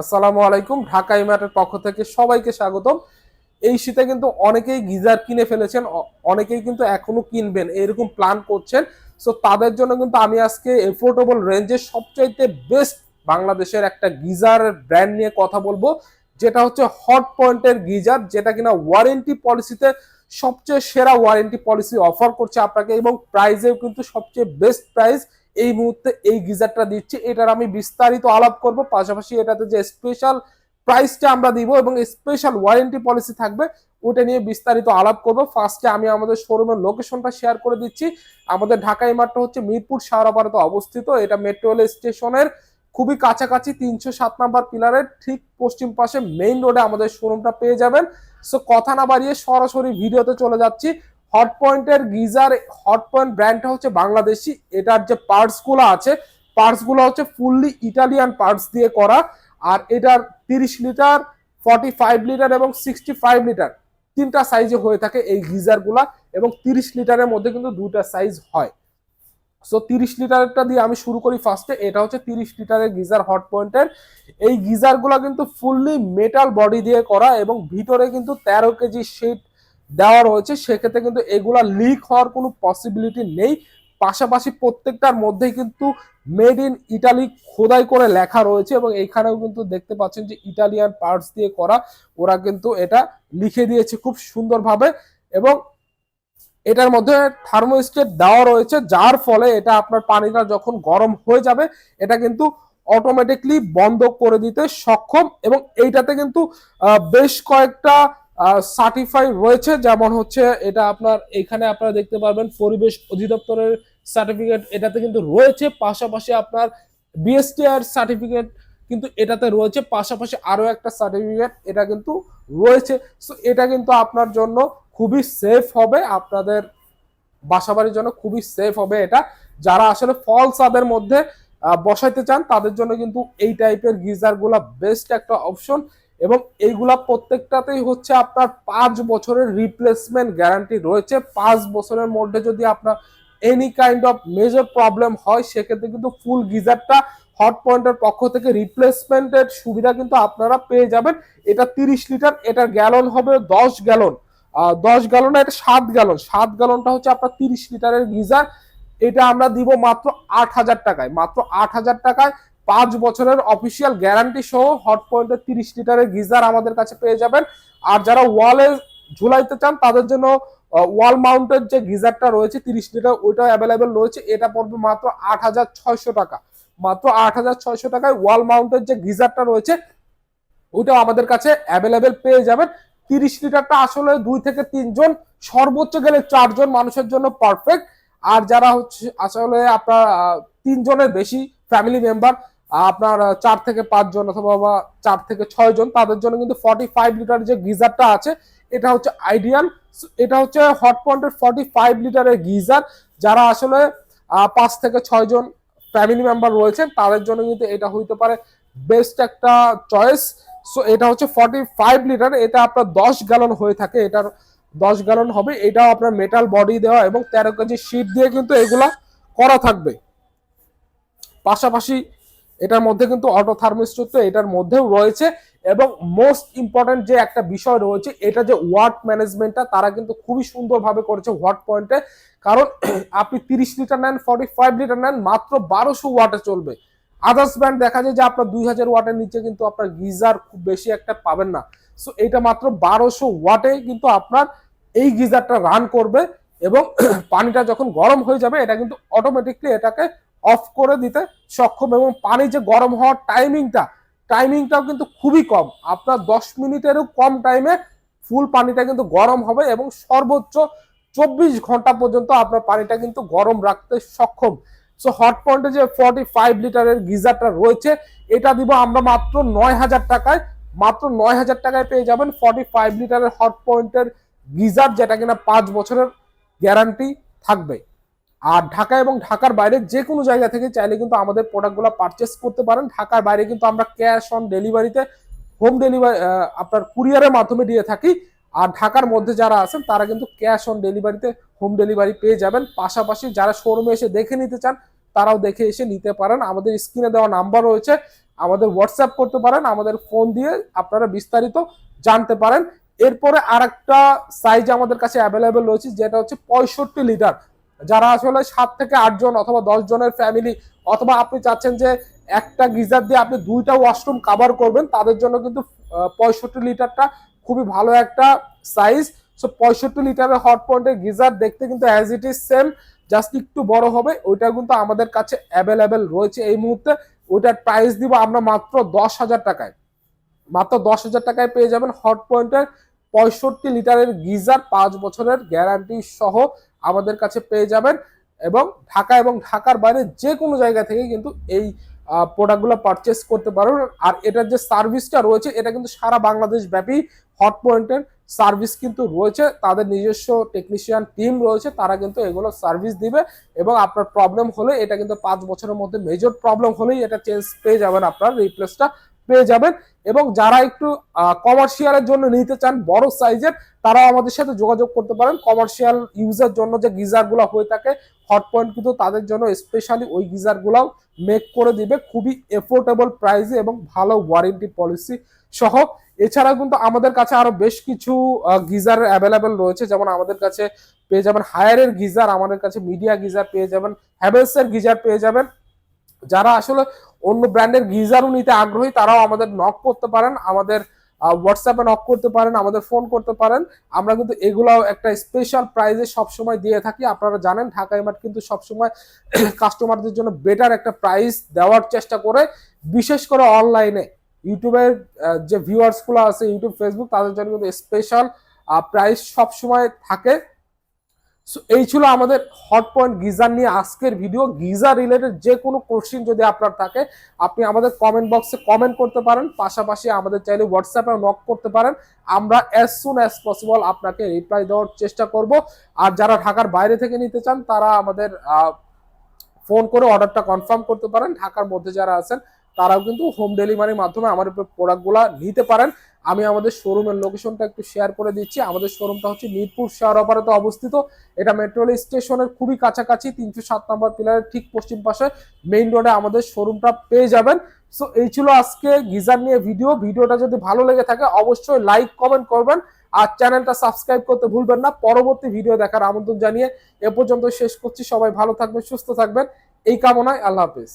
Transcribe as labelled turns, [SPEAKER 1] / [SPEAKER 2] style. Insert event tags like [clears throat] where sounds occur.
[SPEAKER 1] আসসালামু আলাইকুম, ঢাকা ইমার্টের পক্ষ থেকে সবাইকে স্বাগতম। এই শীতে কিন্তু অনেকেই গিজার কিনে ফেলেছেন অনেকেই কিন্তু এখনও কিনবেন, এরকম প্ল্যান করছেন। সো তাদের জন্য কিন্তু আমি আজকে এফোর্ডেবল রেঞ্জের সবচাইতে বেস্ট বাংলাদেশের একটা গিজার ব্র্যান্ড নিয়ে কথা বলব। যেটা হচ্ছে হট পয়েন্টের গিজার, যেটা কিনা ওয়ারেন্টি পলিসিতে সবচেয়ে সেরা ওয়ারেন্টি পলিসি অফার করছে আপনাকে এবং প্রাইজেও কিন্তু সবচেয়ে বেস্ট প্রাইস এই মুহূর্তে এই গিজারটা দিচ্ছি। এটার আমি বিস্তারিত আলাপ করব। পাশাপাশি এটাতে যে স্পেশাল প্রাইসটা আমরা দিব এবং স্পেশাল ওয়ারেন্টি পলিসি থাকবে, ওটা নিয়ে বিস্তারিত আলাপ করব। ফার্স্টে আমি আমাদের শোরুমের লোকেশনটা শেয়ার করে দিচ্ছি। আমাদের ঢাকা ইমারটা হচ্ছে মিরপুর শাহরাপাড়াতে অবস্থিত। এটা মেট্রো রেল স্টেশনের খুবই কাছাকাছি, তিনশো সাত নাম্বার পিলারের ঠিক পশ্চিম পাশে মেইন রোডে আমাদের শোরুমটা পেয়ে যাবেন। সো কথা না বাড়িয়ে সরাসরি ভিডিওতে চলে যাচ্ছি। হট পয়েন্টের গিজার হট পয়েন্ট ব্র্যান্ডটা হচ্ছে বাংলাদেশি। এটার যে পার্টসগুলো আছে পার্টসগুলো হচ্ছে ফুললি ইটালিয়ান পার্টস দিয়ে করা। আর এটার তিরিশ লিটার ফর্টি ফাইভ লিটার এবং সিক্সটি ফাইভ লিটার তিনটা সাইজে হয়ে থাকে এই গিজারগুলা এবং তিরিশ লিটারের মধ্যে কিন্তু দুটা সাইজ হয়। সো তিরিশ লিটারটা দিয়ে আমি শুরু করি ফার্স্টে এটা হচ্ছে তিরিশ লিটারের গিজার হট পয়েন্টের এই গিজারগুলা কিন্তু ফুললি মেটাল বডি দিয়ে করা এবং ভিতরে কিন্তু তেরো কেজি শিট দেওয়া রয়েছে, সেক্ষেত্রে কিন্তু এগুলা লিক হওয়ার কোনো পসিবিলিটি নেই। পাশাপাশি প্রত্যেকটার মধ্যেই কিন্তু মেড ইন ইটালি খোদাই করে লেখা রয়েছে এবং এখানেও কিন্তু দেখতে পাচ্ছেন যে ইটালিয়ান পার্টস দিয়ে করা, ওরা কিন্তু এটা লিখে দিয়েছে খুব সুন্দরভাবে এবং এটার মধ্যে থার্মোস্টেট দেওয়া রয়েছে, যার ফলে এটা আপনার পানিটা যখন গরম হয়ে যাবে, এটা কিন্তু অটোমেটিকলি বন্ধ করে দিতে সক্ষম এবং এইটাতে কিন্তু বেশ কয়েকটা সার্টিফাই রয়েছে, যেমন হচ্ছে এটা আপনার এখানে আপনারা দেখতে পারবেন পরিবেশ অধিদপ্তরের সার্টিফিকেট এটাতে কিন্তু রয়েছে, পাশাপাশি আপনার বিএসটিআর সার্টিফিকেট কিন্তু এটাতে রয়েছে, পাশাপাশি আরও একটা সার্টিফিকেট এটা কিন্তু রয়েছে। সো এটা কিন্তু আপনার জন্য খুবই সেফ হবে, আপনাদের বাসাবাড়ির জন্য খুবই সেফ হবে এটা। যারা আসলে ফল ছাদের মধ্যে বসাইতে চান, তাদের জন্য কিন্তু এই টাইপের গিজারগুলা বেস্ট একটা অপশন এবং এইগুলা প্রত্যেকটাতেই হচ্ছে আপনার পাঁচ বছরের রিপ্লেসমেন্ট গ্যারান্টি রয়েছে। পাঁচ বছরের মধ্যে যদি আপনার any kind of major problem হয়, সেক্ষেত্রে কিন্তু ফুল গিজারটা হট পয়েন্টের পক্ষ থেকে রিপ্লেসমেন্টের সুবিধা কিন্তু আপনারা পেয়ে যাবেন। এটা তিরিশ লিটার এটার গ্যালন হবে দশ গ্যালন দশ গ্যালন এটা সাত গ্যালন সাত গ্যালনটা হচ্ছে আপনার তিরিশ লিটারের গিজার। এটা আমরা দিব মাত্র আট হাজার টাকায়। মাত্র আট হাজার টাকায় পাঁচ বছরের অফিসিয়াল গ্যারান্টি সহ হট পয়েন্টের তিরিশ লিটারের গিজার আমাদের কাছে পেয়ে যাবেন। আর যারা ওয়ালে ঝুলাইতে চান, তাদের জন্য ওয়াল মাউন্টের যে গিজারটা রয়েছে, তিরিশ লিটার ওইটা অ্যাভেলেবেল রয়েছে। এটা পড়বে মাত্র আট হাজার ছয়শো টাকা। মাত্র আট হাজার ছয়শো টাকায় ওয়াল মাউন্টের যে গিজারটা রয়েছে, ওইটাও আমাদের কাছে অ্যাভেলেবেল পেয়ে যাবেন। তিরিশ লিটারটা আসলে দুই থেকে তিনজন, সর্বোচ্চ গেলে চারজন মানুষের জন্য পারফেক্ট আর যারা হচ্ছে, আসলে আপনার তিনজনের বেশি ফ্যামিলি মেম্বার আপনার চার থেকে পাঁচজন অথবা বা চার থেকে ছয় জন তাদের জন্য কিন্তু ফর্টি ফাইভ লিটার যে গিজারটা আছে, এটা হচ্ছে আইডিয়াল এটা হচ্ছে হট পয়েন্টের ফর্টি ফাইভ লিটারের গিজার। যারা আসলে পাঁচ থেকে ছয় জন ফ্যামিলি মেম্বার রয়েছেন, তাদের জন্য কিন্তু এটা হইতে পারে বেস্ট একটা চয়েস সো এটা হচ্ছে ফর্টি ফাইভ লিটার এটা আপনার দশ গ্যালন হয়ে থাকে, এটার দশ গ্যালন হবে। এটাও আপনার মেটাল বডি দেওয়া এবং তেরো কেজি শীট দিয়ে কিন্তু এগুলা করা থাকবে। পাশাপাশি এটার মধ্যে কিন্তু অটো থার্মিস্টর তো এটার মধ্যেও রয়েছে। এবং মোস্ট ইম্পর্টেন্ট যে একটা বিষয় রয়েছে, এটা যে ওয়াট ম্যানেজমেন্টটা তারা কিন্তু খুবই সুন্দরভাবে করেছে ওয়াট পয়েন্টে কারণ [clears throat] আপনি তিরিশ লিটার নেন ফর্টি ফাইভ লিটার নেন, মাত্র বারোশো ওয়াটে চলবে। আদার্স ব্র্যান্ড দেখা যায় যে আপনার দুই হাজার ওয়াটের নিচে কিন্তু আপনার গিজার খুব বেশি একটা পাবেন না। সো এটা মাত্র বারোশো ওয়াটে কিন্তু আপনার এই গিজারটা রান করবে এবং [clears throat] পানিটা যখন গরম হয়ে যাবে, এটা কিন্তু অটোমেটিকলি এটাকে অফ করে দিতে সক্ষম এবং পানি যে গরম হওয়ার টাইমিংটা টাইমিংটাও কিন্তু খুবই কম। আপনার দশ মিনিটেরও কম টাইমে ফুল পানিটা কিন্তু গরম হবে এবং সর্বোচ্চ চব্বিশ ঘণ্টা পর্যন্ত আপনার পানিটা কিন্তু গরম রাখতে সক্ষম। সো হট পয়েন্টে যে ফর্টি ফাইভ লিটারের গিজারটা রয়েছে, এটা দিব আমরা মাত্র নয় হাজার টাকায়। মাত্র নয় হাজার টাকায় পেয়ে যাবেন ফর্টি ফাইভ লিটারের হট পয়েন্টের গিজার, যেটা কিনা পাঁচ বছরের গ্যারান্টি থাকবে। আর ঢাকা এবং ঢাকার বাইরে যে কোনো জায়গা থেকে চাইলে কিন্তু আমাদের প্রোডাক্টগুলো পারচেস করতে পারেন। ঢাকার বাইরে কিন্তু আমরা ক্যাশ অন ডেলিভারিতে হোম ডেলিভারি আপনার কুরিয়ারের মাধ্যমে দিয়ে থাকি। আর ঢাকার মধ্যে যারা আছেন, তারা কিন্তু ক্যাশ অন ডেলিভারিতে হোম ডেলিভারি পেয়ে যাবেন। পাশাপাশি যারা শোরুমে এসে দেখে নিতে চান, তারাও দেখে এসে নিতে পারেন। আমাদের স্ক্রিনে দেওয়া নাম্বার রয়েছে। আমাদের হোয়াটসঅ্যাপ করতে পারেন। আমাদের ফোন দিয়ে আপনারা বিস্তারিত জানতে পারেন। এরপরে আর একটা সাইজ আমাদের কাছে অ্যাভেলেবেল রয়েছে, যেটা হচ্ছে পঁয়ষট্টি লিটার যারা আসলে সাত থেকে আট জন অথবা দশ জনের ফ্যামিলি অথবা আপনি চাচ্ছেন যে একটা গিজার দিয়ে আপনি দুইটা ওয়াশরুম কাভার করবেন, তাদের জন্য কিন্তু পঁয়ষট্টি লিটারটা খুবই ভালো একটা সাইজ সো পঁয়ষট্টি লিটারের হট পয়েন্টের গিজার দেখতে কিন্তু as it is same just একটু বড় হবে ওইটা কিন্তু আমাদের কাছে অ্যাভেলেবেল রয়েছে এই মুহূর্তে। ওইটার প্রাইস দিব আমরা মাত্র দশ হাজার টাকায়। মাত্র দশ হাজার টাকায় পেয়ে যাবেন হট পয়েন্টের পঁয়ষট্টি লিটারের গিজার, পাঁচ বছরের গ্যারান্টি সহ। আমাদের কাছে পেয়ে যাবেন এবং ঢাকা এবং ঢাকার বাইরে যে কোনো জায়গা থেকে কিন্তু এই প্রোডাক্টগুলো পারচেস করতে পারবেন। আর এটার যে সার্ভিসটা রয়েছে, এটা কিন্তু সারা বাংলাদেশ ব্যাপী হট পয়েন্টের সার্ভিস কিন্তু রয়েছে। তাদের নিজস্ব টেকনিশিয়ান টিম রয়েছে, তারা কিন্তু এগুলো সার্ভিস দিবে এবং আপনার প্রবলেম হলে, এটা কিন্তু পাঁচ বছরের মধ্যে মেজর প্রবলেম হলেই এটা চেঞ্জ পেয়ে যাবেন আপনার রিপ্লেসটা পেয়ে যাবেন এবং যারা একটু কমার্শিয়ালের জন্য নিতে চান, বড় সাইজের তারাও আমাদের সাথে যোগাযোগ করতে পারেন। কমার্শিয়াল ইউজের জন্য যে গিজারগুলো হয়ে থাকে হট পয়েন্ট কিন্তু তাদের জন্য স্পেশালি ওই গিজারগুলোও মেক করে দিবে। খুবই এফোর্ডেবল প্রাইসে এবং ভালো ওয়ারেন্টি পলিসি সহ। এছাড়া কিন্তু আমাদের কাছে আরও বেশ কিছু গিজার অ্যাভেলেবেল রয়েছে। যেমন আমাদের কাছে পেয়ে যাবেন হায়ারের গিজার, আমাদের কাছে মিডিয়া গিজার পেয়ে যাবেন হ্যাভেলসের গিজার পেয়ে যাবেন। যারা আসলে অন্য ব্র্যান্ডের গিজারও নিতে আগ্রহী, তারাও আমাদের নক করতে পারেন, আমাদের হোয়াটসঅ্যাপে নক করতে পারেন, আমাদের ফোন করতে পারেন। আমরা কিন্তু এগুলো একটা স্পেশাল প্রাইজে সবসময় দিয়ে থাকি। আপনারা জানেন ঢাকা ইমার্ট কিন্তু সবসময় [coughs] কাস্টমারদের জন্য বেটার একটা প্রাইস দেওয়ার চেষ্টা করে, বিশেষ করে অনলাইনে ইউটিউবের যে ভিউয়ার্সগুলো আছে ইউটিউব ফেসবুক তাদের জন্য কিন্তু স্পেশাল প্রাইস সবসময় থাকে। সো এই ছিল আমাদের হট পয়েন্ট গিজার নিয়ে আজকের ভিডিও গিজার রিলেটেড যে কোনো কোশ্চিন যদি আপনার থাকে, আপনি আমাদের কমেন্ট বক্সে কমেন্ট করতে পারেন। পাশাপাশি আমাদের চাইলে হোয়াটসঅ্যাপে নক করতে পারেন। আমরা অ্যাজ সুন অ্যাজ পসিবল আপনাকে রিপ্লাই দেওয়ার চেষ্টা করব। আর যারা ঢাকার বাইরে থেকে নিতে চান, তারা আমাদের ফোন করে অর্ডারটা কনফার্ম করতে পারেন। ঢাকার মধ্যে যারা আছেন তারাও কিন্তু হোম ডেলিভারির মাধ্যমে আমার আমাদের প্রোডাক্টগুলো নিতে পারেন। আমি আমাদের শোরুমের লোকেশনটা একটু শেয়ার করে দিচ্ছি। আমাদের শোরুমটা হচ্ছে মিরপুর শেয়ার অপারেতে অবস্থিত। এটা মেট্রো রেল স্টেশনের খুবই কাছাকাছি, তিনশো সাত নম্বর পিলারের ঠিক পশ্চিম পাশে মেইন রোডে আমাদের শোরুমটা পেয়ে যাবেন। সো এই ছিল আজকে গিজার নিয়ে ভিডিও ভিডিওটা যদি ভালো লেগে থাকে, অবশ্যই লাইক কমেন্ট করবেন। আর চ্যানেলটা সাবস্ক্রাইব করতে ভুলবেন না। পরবর্তী ভিডিও দেখার আমন্ত্রণ জানিয়ে এ পর্যন্ত শেষ করছি। সবাই ভালো থাকবেন, সুস্থ থাকবেন। এই কামনায় আল্লাহ হাফিজ।